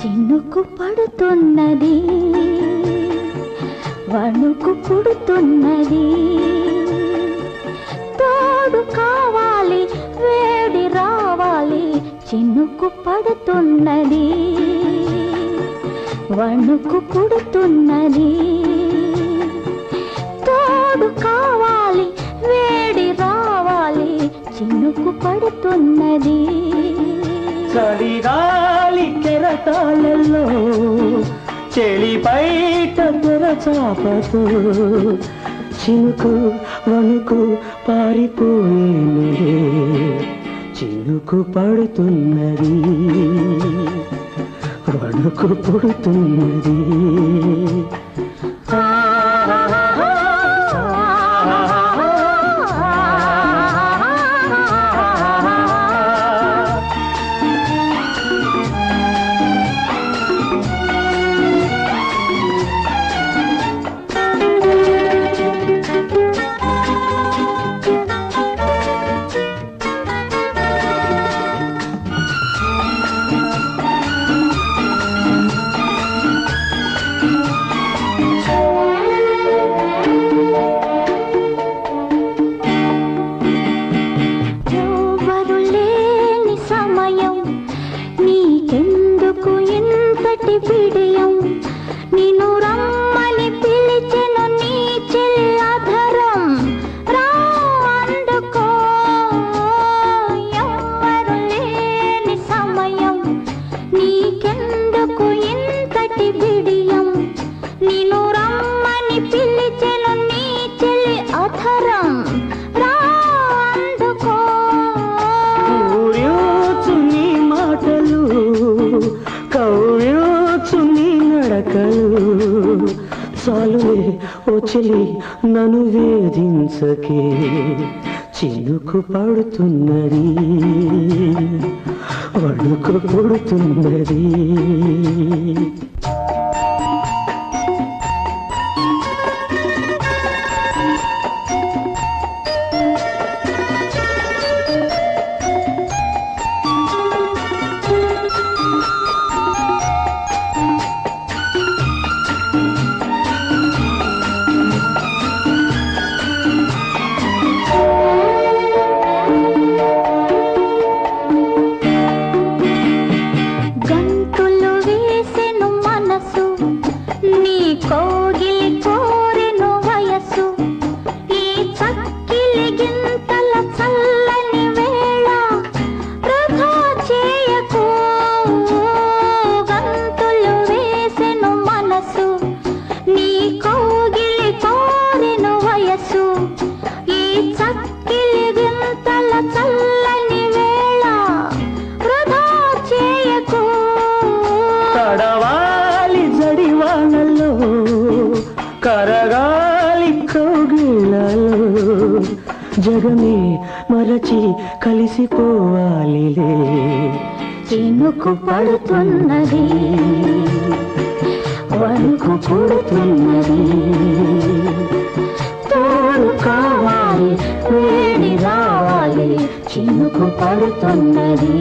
చినుకు పడుతున్నది. వణుకు పుడుతున్నది. తోడు కావాలి వేడి రావాలి చినుకు పడుతున్నది. వణుకు పుడుతున్నది. తోడు కావాలి వేడి రావాలి చినుకు పడుతున్నది. చలిగాలి తాళల్లో చెలి బయట చాపతో చినుకు వణుకు పారిపోయేనులే చినుకు పడుతున్నది వణుకు పుడుతున్నది. ఇంతటి బిడియం నిన్ను రమ్మని పిలిచెను నీ చెల్లధరం రా అందుకో ఎవరు లేని సమయం. నీకెందుకు ఇంతటి బిడియం నిన్ను రమ్మని పిలిచెను నీ చెల్లి అధరం. రా అందుకో. ఊర్యోచు నీ మాటలు కౌర్యోచు నీ నడకలు చాలులే ఓ చెలి నన్ను వేధించకే. చినుకు పడుతున్నది వణుకు పుడుతున్నది కరగాలి జగమే మరచి కలిసిపోవాలిలే. చినుకు పడుతున్నది. వణుకు పుడుతున్నది. తోడు కావాలి వేడి రావాలి. చినుకు పడుతున్నది.